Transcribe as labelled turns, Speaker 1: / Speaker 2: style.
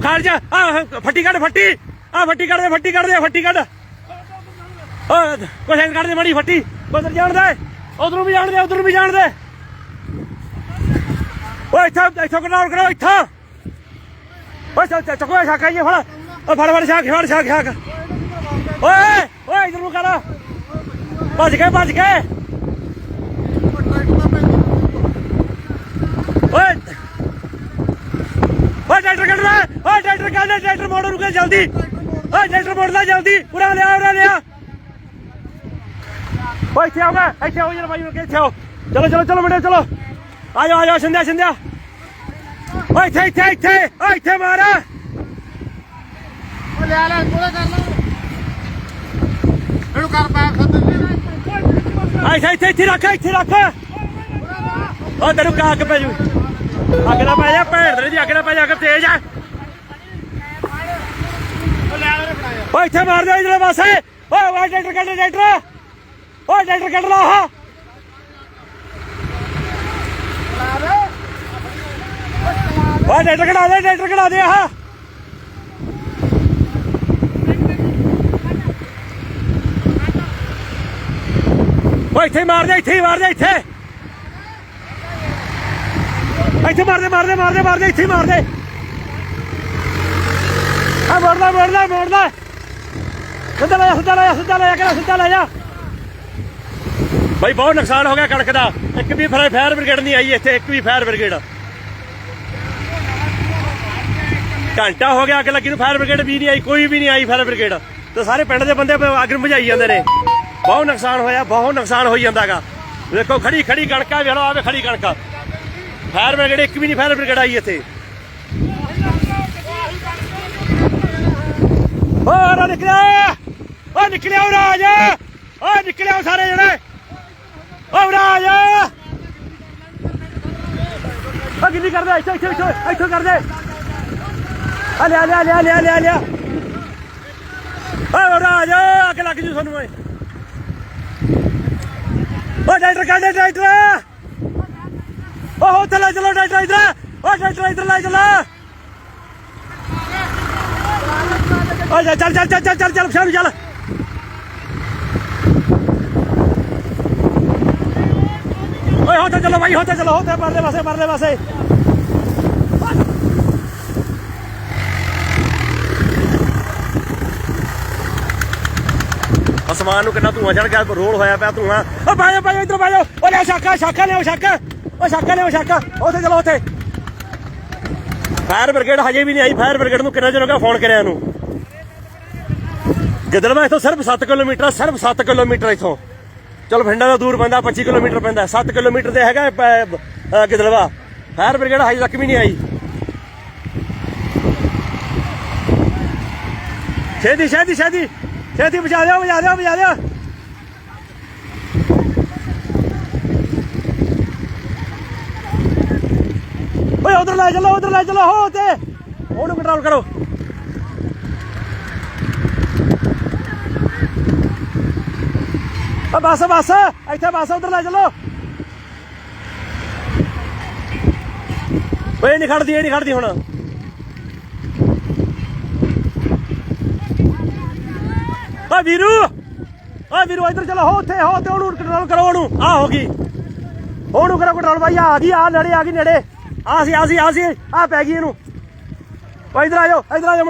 Speaker 1: ਖਾਲ ਜਾ ਆ ਫੱਟੀ ਕੱਢ ਫੱਟੀ ਆ ਫੱਟੀ ਕੱਢ ਦੇ ਫੱਟੀ ਕੱਢ ਦੇ ਫੱਟੀ ਕੱਢ ਓ ਕੋਈ ਸਾਈਡ ਕੱਢ ਦੇ ਮਾੜੀ ਫੱਟੀ ਉਧਰ ਜਾਣ ਦੇ ਉਧਰ ਵੀ ਜਾਣ ਦੇ ਉਧਰ ਵੀ ਜਾਣ ਦੇ ਓਏ ਇੱਥੋਂ ਇੱਥੋਂ ਕੰਟਰੋਲ ਕਰੋ ਇੱਥੋਂ ਓਏ ਚੱਲ ਚੱਲ ਚੱਕੋ ਛਾਕਾ ਇਹ ਫੜ ਓ ਫੜ ਫੜ ਛਾਕ ਫੜ ਛਾਕ ਛਾਕ ਓਏ ਓਏ ਇਧਰ ਨੂੰ ਕਰ ਭੱਜ ਕੇ ਭੱਜ ਕੇ ਓਏ ਓਏ ਟਰੈਕਟਰ ਕੱਢ ਲੈ ਓਏ ਟਰੈਕਟਰ ਕੱਢ ਲੈ ਟਰੈਕਟਰ ਮੋੜ ਰੁਕੇ ਜਲਦੀ। ਓਏ ਟਰੈਕਟਰ ਮੋੜ ਲੈ ਜਲਦੀ। ਉਰਾ ਲਿਆ ਉਰਾ ਲਿਆ। ਓਏ ਇੱਥੇ ਆਓ ਇੱਥੇ ਆਓ ਯਾਰ ਬਾਈ ਨੂੰ ਇੱਥੇ ਆਓ। ਚਲੋ ਚਲੋ ਚਲੋ ਮੁੰਡੇ ਚਲੋ। ਆ ਜਾਓ ਆ ਜਾਓ ਸੰਧਿਆ ਸੰਧਿਆ। ਓਏ ਇੱਥੇ ਇੱਥੇ ਇੱਥੇ। ਓਏ ਇੱਥੇ ਮਾਰ।
Speaker 2: ਉਹ ਲਿਆ ਲੈ ਕੋਲੇ ਕਰ ਲੈ। ਇਹਨੂੰ ਕਰ ਪਾ ਖੱਦਰ
Speaker 1: ਆ ਇੱਥੇ ਇੱਥੇ ਰੱਖ ਇੱਥੇ ਰੱਖ। ਓ ਤੈਨੂੰ ਕਾਕ ਪੈ ਜੂ। ਅੱਗ ਨਾ ਪੈ ਜਾ ਭੈਣ ਦੇ ਦੀ ਅੱਗ ਨਾ ਪੈ ਜਾ ਅੱਗ ਤੇਜ਼ ਆ
Speaker 2: ਉਹ ਲਿਆ ਲੈ
Speaker 1: ਇੱਥੇ ਮਾਰ ਦੇ ਇਧਰਲੇ ਪਾਸੇ। ਓਏ ਓਏ ਟਰੈਕਟਰ ਕੱਢ ਟਰੈਕਟਰ। ਓਏ, ਟਰੈਕਟਰ ਕੱਢ ਲਾ ਆਹ। ਓਏ, ਟਰੈਕਟਰ ਕਢਾ ਦੇ, ਟਰੈਕਟਰ ਕਢਾ ਦੇ ਆਹ। ਓਏ, ਇੱਥੇ ਮਾਰ ਦੇ, ਇੱਥੇ ਹੀ ਮਾਰ ਦੇ, ਇੱਥੇ। ਇੱਥੇ ਮਾਰ ਦੇ ਮਾਰ ਦੇ ਮਾਰ ਦੇ ਮਾਰ ਦੇ, ਇੱਥੇ ਹੀ ਮਾਰ ਦੇ। ਆ ਮੋੜਦਾ ਮੋੜਦਾ ਮੋੜਦਾ ਸਿੱਧਾ ਲੈ ਜਾ, ਸਿੱਧਾ ਲੈ ਜਾ, ਸਿੱਧਾ ਲੈ ਜਾ ਕਿਹੜਾ ਸਿੱਧਾ ਲੈ ਜਾ। ਭਾਈ ਬਹੁਤ ਨੁਕਸਾਨ ਹੋ ਗਿਆ ਕਣਕ ਦਾ। ਇੱਕ ਵੀ ਫਾਇਰ ਫਾਇਰ ਬ੍ਰਿਗੇਡ ਨਹੀਂ ਆਈ ਇੱਥੇ ਇੱਕ ਵੀ ਫਾਇਰ ਬ੍ਰਿਗੇਡ। ਘੰਟਾ ਹੋ ਗਿਆ ਅੱਗ ਲੱਗੀ ਨੂੰ ਫਾਇਰ ਬ੍ਰਿਗੇਡ ਵੀ ਨਹੀਂ ਆਈ ਕੋਈ ਵੀ ਨਹੀਂ ਆਈ ਫਾਇਰ ਬ੍ਰਿਗੇਡ। ਤੇ ਸਾਰੇ ਪਿੰਡ ਦੇ ਬੰਦੇ ਅੱਗ ਨੂੰ ਬੁਝਾਈ ਜਾਂਦੇ ਨੇ। ਬਹੁਤ ਨੁਕਸਾਨ ਹੋਇਆ ਬਹੁਤ ਨੁਕਸਾਨ ਹੋਈ ਜਾਂਦਾਗਾ। ਦੇਖੋ ਖੜੀ ਖੜੀ ਕਣਕਾਂ ਵੇਖ ਆਵੇ ਖੜੀ ਕਣਕਾਂ ਫਾਇਰ ਬ੍ਰਿਗੇਡ ਇੱਕ ਵੀ ਨਹੀਂ ਫਾਇਰ ਬ੍ਰਿਗੇਡ ਆਈ ਇੱਥੇ। ਹੋਰ ਨਿਕਲਿਆ! ਓ ਨਿਕਲਿਆ ਉਹ ਰਾਜ। ਓ ਨਿਕਲਿਆ ਸਾਰੇ ਜਣੇ। ਓ ਰਾਜ। ਓ ਕਿੰਨੀ ਕਰਦੇ ਇੱਥੇ ਇੱਥੇ ਇੱਥੇ ਇੱਥੇ ਕਰਦੇ ਆ ਲਿਆ ਲਿਆ ਲਿਆ ਲਿਆ ਲਿਆ ਲਿਆ। ਓ ਰਾਜ, ਅੱਗ ਲੱਗ ਜੂ ਤੁਹਾਨੂੰ ਓਏ। ਓ ਡਾਕਟਰ ਕੱਢ, ਡਾਕਟਰ। ਓ ਉੱਥੇ ਲੈ ਚਲੋ, ਡਾਕਟਰ ਇਧਰ। ਓ ਡਾਕਟਰ ਇਧਰ ਲੈ ਚਲੋ। ਓ ਜਾ, ਚੱਲ ਚੱਲ ਚੱਲ ਚੱਲ ਚੱਲ ਚੱਲ ਚੱਲ। ਓਏ ਹੋਤੇ ਚਲੋ ਭਾਈ ਹੋਤੇ ਚਲੋ ਹੋਤੇ ਪਰਲੇ ਪਾਸੇ, ਪਰਲੇ ਅਸਮਾਨ ਨੂੰ ਕਿੰਨਾ ਧੂਆਂ ਚੜ ਗਿਆ, ਰੋਲ ਹੋਇਆ ਪਿਆ ਧੂਆਂ। ਓ ਬਾਜੋ ਬਾਜੋ ਇਧਰ ਬਾਜੋ ਓ ਲੈ ਸ਼ਾਕਾ ਸ਼ਾਕਾ ਲਿਓ ਸ਼ਾਕਾ ਓ ਸ਼ਾਕਾ ਲਿਓ ਸ਼ਾਕਾ ਉੱਥੇ ਚਲੋ, ਉੱਥੇ। ਫਾਇਰ ਬ੍ਰਿਗੇਡ ਹਜੇ ਵੀ ਨਹੀਂ ਆਈ। ਫਾਇਰ ਬ੍ਰਿਗੇਡ ਨੂੰ ਕਿੰਨਾ ਚਿਰ ਹੋ ਗਿਆ ਫੋਨ ਕਰਿਆ ਨੂੰ ਗਿੱਦੜਵਾ ਇੱਥੋਂ ਸਿਰਫ 7 ਕਿਲੋਮੀਟਰ, ਸਿਰਫ 7 ਕਿਲੋਮੀਟਰ ਇੱਥੋਂ। ਚਲੋ ਬਠਿੰਡਾ ਦਾ ਦੂਰ ਪੈਂਦਾ 25 ਕਿਲੋਮੀਟਰ ਪੈਂਦਾ 7 ਕਿਲੋਮੀਟਰ ਤੇ ਹੈਗਾ ਪ- ਅ, ਗਿੱਦੜਵਾ। ਫਾਇਰ ਬ੍ਰਿਗੇਡ ਹਜੇ ਤੱਕ ਵੀ ਨਹੀਂ ਆਈ। ਛੇਤੀ ਛੇਤੀ ਛੇਤੀ ਛੇਤੀ ਬਚਾ ਦਿਓ ਬਚਾ ਦਿਓ ਬਚਾ ਦਿਓ। ਓਏ ਉਧਰ ਲੈ ਚਲੋ ਉਧਰ ਲੈ ਚਲੋ ਹੋ ਤੇ ਉਹਨੂੰ ਕੰਟਰੋਲ ਕਰੋ। ਆ ਬਸ ਬਸ। ਇੱਥੇ ਬਸ, ਉਧਰ ਲੈ ਚਲੋ। ਓਏ ਨਹੀਂ ਖੜਦੀ, ਇਹ ਨਹੀਂ ਖੜਦੀ ਹੁਣ। ਆ ਵੀਰੂ! ਆ ਵੀਰੂ, ਇੱਧਰ ਚਲੋ। ਹੋ, ਉੱਥੇ, ਹੋ ਤੇ ਉਹਨੂੰ ਕੰਟਰੋਲ ਕਰੋ, ਉਹਨੂੰ। ਆ, ਹੋ ਗਈ। ਉਹਨੂੰ ਕਰੋ ਕੰਟਰੋਲ ਭਾਈ ਆ ਗਈ, ਆ ਨੇੜੇ, ਆ ਗਈ ਨੇੜੇ। ਆ ਸੀ ਆ ਸੀ ਆ ਸੀ। ਆ ਪੈ ਗਈ ਇਹਨੂੰ। ਓ ਇੱਧਰ ਆ ਜਾਓ, ਇੱਧਰ ਆ ਜਾਓ